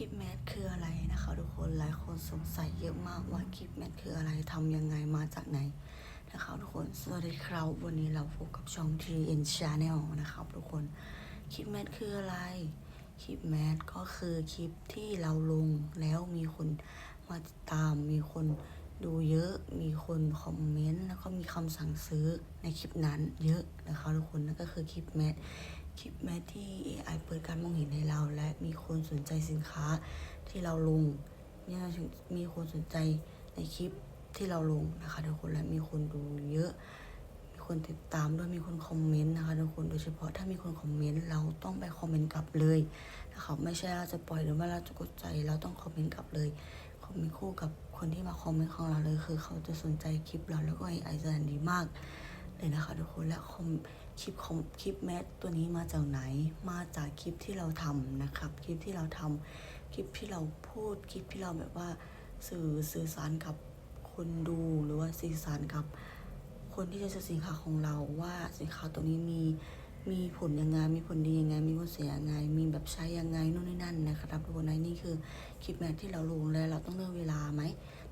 คลิปแมทคืออะไรนะคะทุกคนหลายคนสงสัยเยอะมากว่าคลิปแมทคืออะไรทำยังไงมาจากไหนนะคะทุกคนสวัสดีครับวันนี้เราพบกับช่อง TN Channel นะครับทุกคนคลิปแมทคืออะไรคลิปแมทก็คือคลิปที่เราลงแล้วมีคนมาติดตามมีคน ดูเยอะ มีคนคอมเมนต์ แล้วก็มีคำสั่งซื้อในคลิปนั้นเยอะนะคะทุกคนนั่นก็คือคลิปแมทคลิปแม้ที่ AI เปิดการมองเห็นให้เรา และมีคนสนใจสินค้าที่เราลงเนี่ยมีคนสนใจในคลิปที่เราลงนะคะทุกคนและมีคนดูเยอะ มีคนติดตามด้วยมีคนคอมเมนต์นะคะทุกคนโดยเฉพาะถ้ามีคนคอมเมนต์เราต้องไปคอมเมนต์กลับเลยนะคะไม่ใช่เราจะปล่อยหรือว่าเราจะกดใจเราต้องคอมเมนต์กลับเลยคอมเมนต์คู่กับ คนที่มาคอมเมนต์ของเราเลยคือเขาจะสนใจคลิปเราแล้วก็ AI จะดีมากเลยนะคะทุกคนและคอมคลิปคอมคลิปแมสตัวนี้มาจากไหน มาจากคลิปที่เราทำนะครับ คลิปที่เราทำคลิปที่เราพูด คลิปที่เราแบบว่าสื่อสื่อสารกับคนดูหรือว่าสื่อสารกับคนที่จะซื้อสินค้าของเราว่าสินค้าตัวนี้มี มีผลยังไง มีผลดียังไง มีผลเสียยังไง มีแบบใช้ยังไงนู่นนี่นั่นนะครับทุกคนนะนี่คือคลิปแมสที่เราลงแล้วเราต้องเลือกเวลาไหม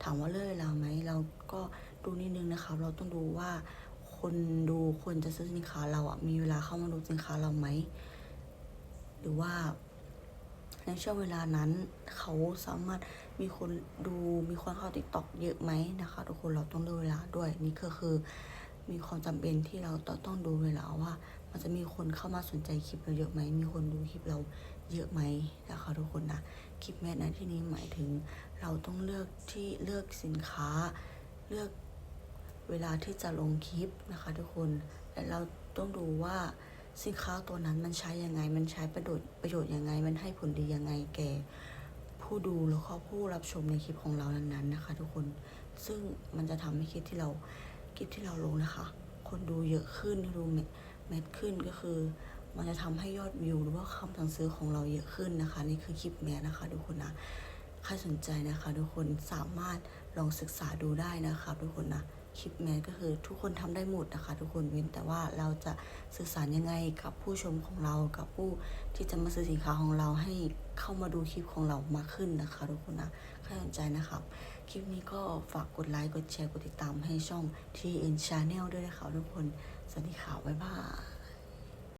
ถามว่าเลือกเวลาไหม เราก็ดูนิดนึงนะครับเราต้องดูว่าคนดูคนจะซื้อสินค้าเราอะมีเวลาเข้ามาดูสินค้าเราไหม หรือว่าในช่วงเวลานั้นเขาสามารถมีคนดูมีคนเข้าติ๊กต็อกเยอะไหมนะคะ ทุกคนเราต้องดูเวลาด้วยนี่ก็คือ มีความจำเป็นที่เราต้องดูเวลาว่า มันจะมีคนเข้ามาสนใจคลิปเราเยอะไหม มีคนดูคลิปเราเยอะไหมนะคะทุกคนนะ คลิปแมทในที่นี้หมายถึงเราต้องเลือกที่เลือกสินค้า เลือกเวลาที่จะลงคลิปนะคะทุกคน และเราต้องดูว่าสินค้าตัวนั้นมันใช้ยังไง มันใช้ประโยชน์ประโยชน์ยังไง มันให้ผลดียังไงแก่ผู้ดูแล้วก็ผู้รับชมในคลิปของเรานั้นๆนะคะ ทุกคน ซึ่งมันจะทำให้คลิปที่เราคลิปที่เราลงนะคะ คนดูเยอะขึ้นดู เม็ดขึ้นก็คือ มันจะทำให้ยอดวิวหรือว่าคำสั่งซื้อของเราเยอะขึ้นนะคะ นี่คือคลิปแมสนะคะทุกคนนะใครสนใจนะคะทุกคนสามารถลองศึกษาดูได้นะคะทุกคนนะคลิปแมสก็คือทุกคนทำได้หมดนะคะ ทุกคนเว้นแต่ว่าเราจะสื่อสารยังไงกับผู้ชมของเรากับผู้ที่จะมาซื้อสินค้าของเราให้เข้ามาดูคลิปของเรามากขึ้นนะคะ ทุกคนนะใครสนใจนะครับ คลิปนี้ก็ฝากกดไลค์กดแชร์กดติดตามให้ช่อง TN Channel ด้วยนะคะทุกคน สวัสดีค่ะบ๊ายบาย